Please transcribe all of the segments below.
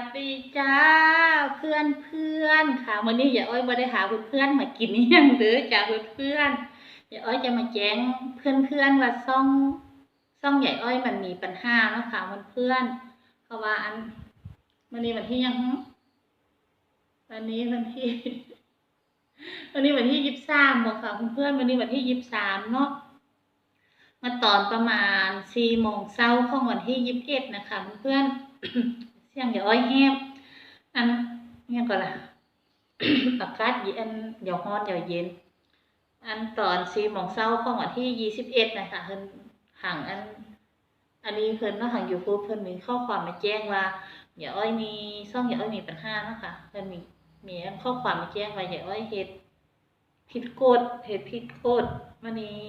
วัสดีจ้าเพื่อนเพื่อนค่ะวันนี้อย่าอ้อยมาได้หาเพื่อนเพื่อนมากินนี่ยังเด้อจ้าเพื่อนเพื่อนอย่าอ้อยจะมาแจ้งเพื่อนเพื่อนว่าซ่องซ่องใหญ่อ้อยมันมีปัญหาเนาะค่ะเพื่อนเพื่อนเพราะว่าอันวันนี้วันที่ยังหึวันนี้วันที่วันนี้วันที่ยี่สิบสามบอกค่ะเพื่อนๆวันนี้วันที่ยี่สิบสามเนาะมาตอนประมาณสี่โมงเช้าของวันที่ยี่สิบเอ็ดนะคะเพื่อน เสียงอย่าอ้อยแห้งอันเนี่ยก่อนละอากาศเย็นเดี๋ยวร้อนเดี๋ยวเย็น อันตอนสี่โมงเช้าของวันที่ยี่สิบเอ็ดนะคะเพิ่นห่างอัน อันนี้เพิ่นเนาะห่างอยูทูเพิ่นมีข้อความมาแจ้งว่าอย่าอ้อยมีซ่องอย่าอ้อยมีปัญหาเนาะค่ะเพิ่นมีมีข้อความมาแจ้งว่าอย่าอ้อยเฮ็ดผิดกฎเฮ็ดผิดกฎวันนี้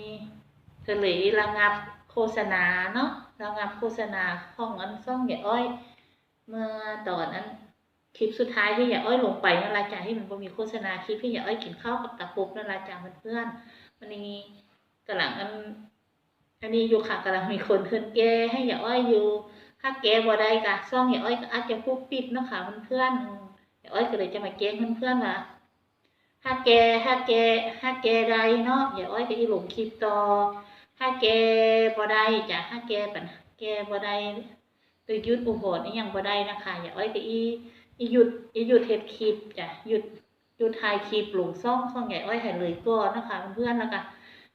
เธอเลยระงับโฆษณาเนาะระงับโฆษณาของอันซ่องอย่าอ้อย เมื่อตอนนั้นคลิปสุดท้ายที่อย่าอ้อยลงไปนั่นละจ้ะที่มันบ่มีโฆษณาคลิปที่อย่าอ้อยกินข้าวกับตะปุบนั่นละจ้ะเพื่อนวันนี้กำลังอันอันนี้อยู่ค่ะกำลังมีคนเพิ่นแกให้อย่าอ้อยอยู่ ถ้าแกบ่ได้ก็ซ่องอย่าอ้อยก็อาจจะปุ๊บปิดเนาะค่ะเพื่อนๆอืมอย่าอ้อยก็เลยจะมาแก้เพื่อนๆว่าถ้าแกถ้าแกถ้าแกได้เนาะอย่าอ้อยก็อีหลงคลิปต่อถ้าแกบ่ได้จ้ะถ้าแกปัญหาแกบ่ได้ หรือหยุดอุปโภคนี่ยังบ่ได้นะคะอย่าอ้อยก็อีอีหยุดอีหยุดเฮ็ดคลิปจ้ะหยุดหยุดถ่ายคลิปหลงซ่องซ่องอย่าอ้อยให้เลยก่อนนะคะเพื่อนๆแล้วก็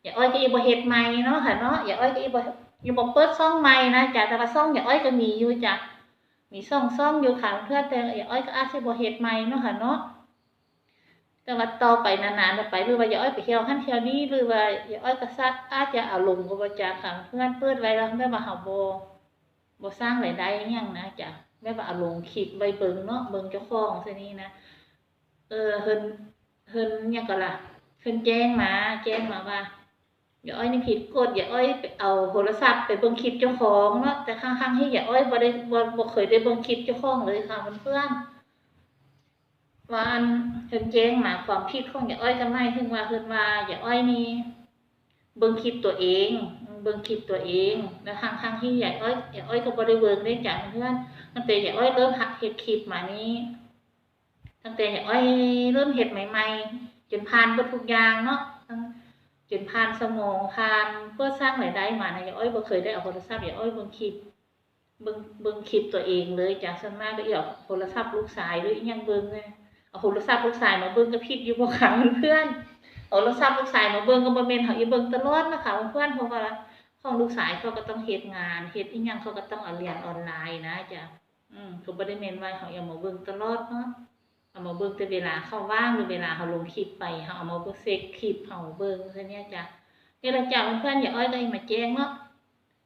อย่าอ้อยก็อีบ่เฮ็ดใหม่เนาะค่ะเนาะอย่าอ้อยก็อีบ่อีบ่เปิดซ่องใหม่นะจ้ะแต่ว่าซ่องอย่าอ้อยก็มีอยู่จ้ะมีซ่องซ่องอยู่ค่ะเพื่อนแต่อย่าอ้อยก็อาจสิบ่เฮ็ดใหม่เนาะค่ะเนาะแต่ว่าต่อไปนานๆไปหรือว่าอย่าอ้อยไปเที่ยวขั้นเที่ยวนี้หรือว่าอย่าอ้อยก็ซักอาจจะเอาลงก็บ่จ้าค่ะเพื่อนเปิดไว้แล้วแม่ว่าเฮาบ่ บ่สร้างรายได้ยังนะจ้ะแม่ว่าเอาลงคลิปไว้เบิงเนาะเบิ่งเจ้าของซะนี่นะเออเพิ่นเพิ่นยังก็ล่ะเพิ่นแจ้งมาแจ้งมาว่าอย่าอ้อยนี่ผิดกฎอย่าอ้อยไปเอาโทรศัพท์ไปเบิ่งคลิปเจ้าของเนาะแต่ครั้งๆที่อย่าอ้อยบ่ได้บ่บ่เคยได้เบิ่งคลิปเจ้าของเลยค่ะเพื่อนๆว่าอันเพิ่นแจ้งมาความผิดของอย่าอ้อยทำไมถึงว่าเพิ่นว่าอย่าอ้อยนี่ เบิ่งคลิปตัวเอง เบิ่งคลิปตัวเองแล้วทางทางที่อย่อ้อยอย่อ้อยก็บ่ได้เบิ่งได้จากเพื่อนตั้งแต่อย่อ้อยเริ่มหัดเฮ็ดคลิปมานี้ตั้งแต่อย่อ้อยเริ่มเฮ็ดใหม่ๆจนผ่านเบิดทุกอย่างเนาะจนผ่านสมองผ่านเพื่อสร้างรายได้มานะอย่อ้อยบ่เคยได้เอาโทรศัพท์อย่าอ้อยเบิ่งคลิปเบิ่งเบิ่งคลิปตัวเองเลยจากส่วนมากก็อีเอาโทรศัพท์ลูกชายหรือยังเบิ่งเลยเอาโทรศัพท์ลูกชายมาเบิ่งก็ผิดอยู่บ่ค่ะเพื่อน เอาโทรศัพท์ลูกชายมาเบิ่งก็บ่แม่นเฮาอีเบิ่งตลอดนะคะเพื่อนเพราะว่าของลูกชายเขาก็ต้องเฮ็ดงานเฮ็ดอีหยังเขาก็ต้องเอาเรียนออนไลน์นะจ้ะอืมก็บ่ได้แม่นว่าเฮาเอามาเบิ่งตลอดเนาะเอามาเบิ่งแต่เวลาเขาว่างหรือเวลาเฮาลงคลิปไปเฮาเอามาเบิ่งเซ็กคลิปเฮาเบิ่งซะเนี่ยจ้ะนี่ล่ะจ้ะเพื่อนอย่าอ้อยก็มาแจ้งเนาะ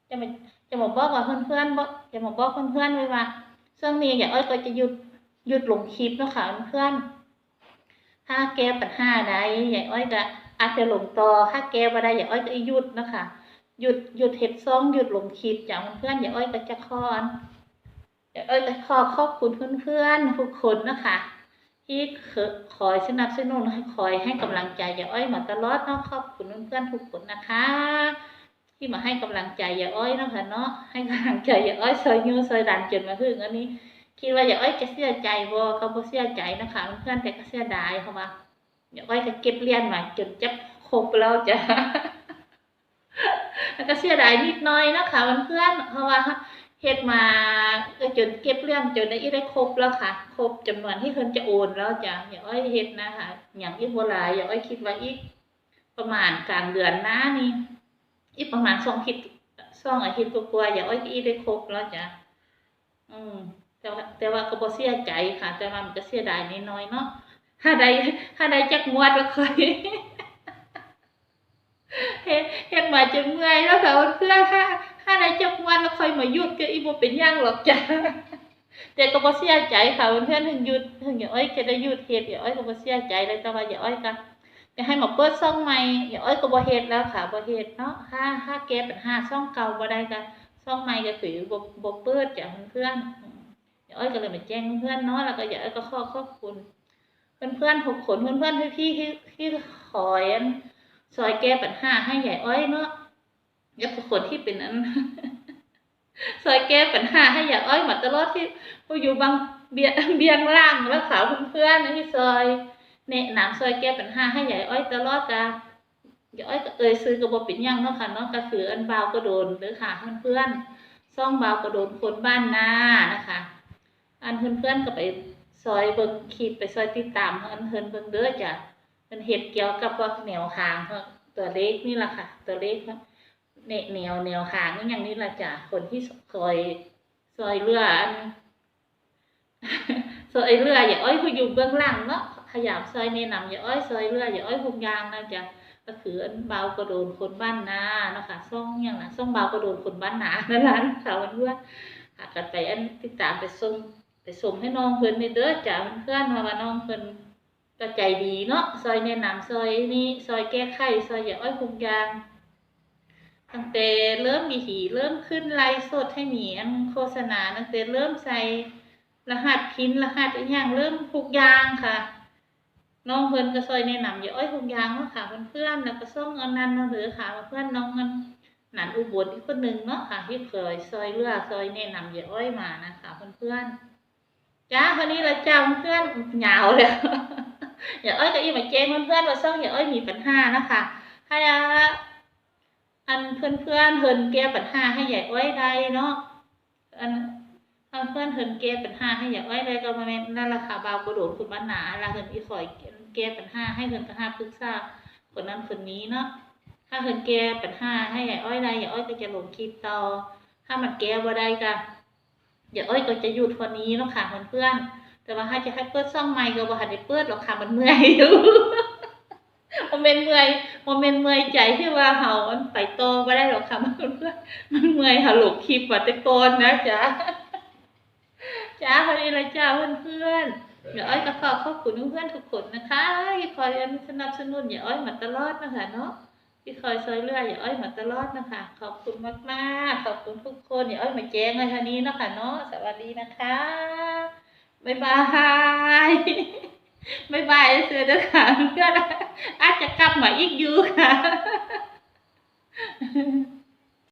จะมาจะมาบอกว่าเพื่อนๆบ่จะมาบอกเพื่อนๆไว้ว่าช่วงนี้อย่าอ้อยก็จะหยุดหยุดลงคลิปเนาะค่ะเพื่อนๆ ถ้าแก้ปัญหาใดอย่าอ้อยก็อาจจะหลงต่อถ้าแก้บ่ได้อย่าอ้อยก็หยุดนะคะหยุดหยุดเฮ็ดซองหยุดหลงคลิปจากเพื่อนๆอย่าอ้อยก็จะขออย่าอ้อยก็ขอขอบคุณเพื่อนๆทุกคนนะคะที่คอยสนับสนุนให้คอยให้กำลังใจอย่าอ้อยมาตลอดเนาะขอบคุณเพื่อนๆทุกคนนะคะ ที่มาให้กำลังใจอย่าอ้อยนะคะเนาะให้กำลังใจอย่าอ้อยซอยยูซอยดันจนมาถึงอันนี้ คิดว่าอย่าอ้อยจะเสียใจบ่เขาบ่เสียใจนะคะเพื่อนแต่ก็เสียดายเขาว่าอย่าอ้อยก็เก็บเรียนมาจนจะครบแล้วจ้ะแล้วก็เสียดายนิดน่อยนะคะเพื่อนเพราะว่าเฮ็ดมาจนเก็บเรียนจนได้อีได้ครบแล้วค่ะ ครบจำนวนที่เพิ่นจะโอนแล้วจ้ะอย่าอ้อยเฮ็ดนะคะอย่างอีกบ่หลาอย่าอ้อยคิดว่าอีกประมาณกลางเดือนหน้านี่อีกประมาณ2อาทิตย์2อาทิตย์กว่าๆอย่าอ้อยอีได้ครบแล้วจ้ะอืม แต่ว่าแต่ว่าก็บ่เสียใจค่ะ แต่ว่ามันก็เสียดายนิดน่อยเนาะถ้าได้ถ้าได้จักงวดแล้วค่อยเฮ็ดเฮ็ดมาจนเมื่อยแล้วค่ะเพื่อนๆถ้าถ้าได้จักงวดแล้วค่อยมาหยุดก็อีบ่เป็นหยังหรอกจ้ะแต่ก็บ่เสียใจค่ะเพื่อนถึงหยุดถึงอย่าอ้อยจะได้หยุดเฮ็ดอย่าอ้อยก็บ่เสียใจเลยแต่ว่าอย่าอ้อยก็จะให้มาเปิดช่องใหม่อย่าอ้อยก็บ่เฮ็ดแล้วค่ะบ่เฮ็ดเนาะถ้าถ้าแก้ปัญหาช่องเก่าบ่ได้ก็ช่องใหม่ก็คือบ่บ่เปิดจ้ะเพื่อน ยอ้อยก็เลยมาแจ้งเพื่อนเนาะแล้วก็อย่าอ้อยก็ขอขอบคุณ เพื่อนๆทุกคนเพื่อนๆพี่ๆที่ที่คอยอันซอยแก้ปัญหาให้ใหญ่อ้อยเนาะแล้วก็คนที่เป็นอันซอยแก้ปัญหาให้อย่อ้อยมาตลอดที่ผู้อยู่บางเบียงเบียงล่างแล้วขาวเพื่อนๆที่ซอยแนะนำซอยแก้ปัญหาให้อย่อ้อยตลอดกะอย่อ้อยก็เอ่ยซื้อกระบอกป็นหยังเนาะค่ะเนาะก็คืออันเบากระโดนหรือค่ะเพื่อนๆซ่องเบากระโดนคนบ้านหน้านะคะ อันเพื่อนๆก็ไปซอยเบิ่งคลิปไปซอยติดตามอันเพิ่อนเบิ่งเด้อจ้ะเป็นเฮ็ดเกี่ยวกับว่าแนวทางตัวเลขนี่แหละค่ะ ตัวเลขเนแนวแนวแนวหางนี่อย่างนี้ละจ้ะคนที่ซอยซอยเรืออันซอยเรืออย่าอ้อยผู้อยู่เบื้องหลังเนาะขยับซอยแนะนำอย่าอ้อยซอยเรืออย่าอ้อยพุงยางนะจ๊ะก็คืออันเบากระโดนคนบ้านนาเนาะค่ะซ่องอย่างนะซ่องเบากระโดนคนบ้านนานั่นล่ะค่ะเพื่อนๆหากันไปอันติดตามไปส่ง ไปส่งให้น้องเพิ่นในเด้อจ้ะเพื่อนๆเพราะว่าน้องเพิ่นก็ใจดีเนาะซอยแนะนำซอยนี้ซอยแก้ไขซอยอย่าอ้อยพุงยางตั้งแต่เริ่มมีหีเริ่มขึ้นไลฟ์สดให้หมีอันโฆษณาตั้งแต่เริ่มใส่รหัสพินรหัสอีกอย่างเริ่มทุกอย่างค่ะ น้องเพิ่นก็ซอยแนะนำอย่าอ้อยทุกอย่างเนาะค่ะเพื่อนๆแล้วก็ส่งเอานันเอาเหลือค่ะเพื่อนน้องมันหนานอุบลอีกคนหนึ่งเนาะค่ะที่เคยซอยเลือซอยแนะนำอย่าอ้อยมานะคะเพื่อนๆ จ้าวันนี้เราจ้าเพื่อนเหงาเลยอย่าอ้อยกับอีมาเจ้เพื่อนๆว่าส่งอย่าอ้อยมีปัญหานะคะถ้าอันเพื่อนเพื่อนเฮินแก้ปัญหาให้ใหญ่อ้อยได้เนาะอันเพื่อนเพื่อนเฮินแก้ปัญหาให้ใหญ่อ้อยได้ก็มาแม่นนั่นราคาบาวกระโดดคุณบ้านหนาละเฮินอีคอยแก้ปัญหาให้เฮินปัญหาปรึกษาคนนั้นคนนี้เนาะถ้าเฮินแก้ปัญหาให้ใหญ่อ้อยได้ใหญ่อ้อยก็จะลงคลิปต่อถ้ามันแก้บ่ได้ก็ ใหญ่อ้ยก็จะหยุดวันนี้เนาะค่ะเพื่อนๆแต่ว่าถ้าจะให้เปิดซ่องใหม่ก็บ่ทันได้เปิดหรอกค่ะมันเมื่อยอยู่โมเมน์เมื่อยโมเมน์เมื่อยใจที่ว่าเฮามันไปโตบ่ได้หรอกค่ะมันเพื่อนมันเมื่อยหาหลกคลิปว่าแต่ก่อนนะจ๊ะจ้าพอดีลยจ้าเพื่อนๆเดี๋ยวอ้อยก็ขอขอบคุณเพื่อนๆทุกคนนะคะคอยสนับสนุนอย่าอ้อยมาตลอดนะคะเนาะ ที่คอยช่วยเรืออย่าอ้อยมาตลอดนะคะ ขอบคุณมากๆ ขอบคุณทุกคนอย่าอ้อยมาแจ้งในท่านี้เนาะคะเนาะสวัสดีนะคะบ๊ายบายบายบายเสือเด้อค่ะเพื่อนอาจจะกลับมาอีกอยู่ค่ะ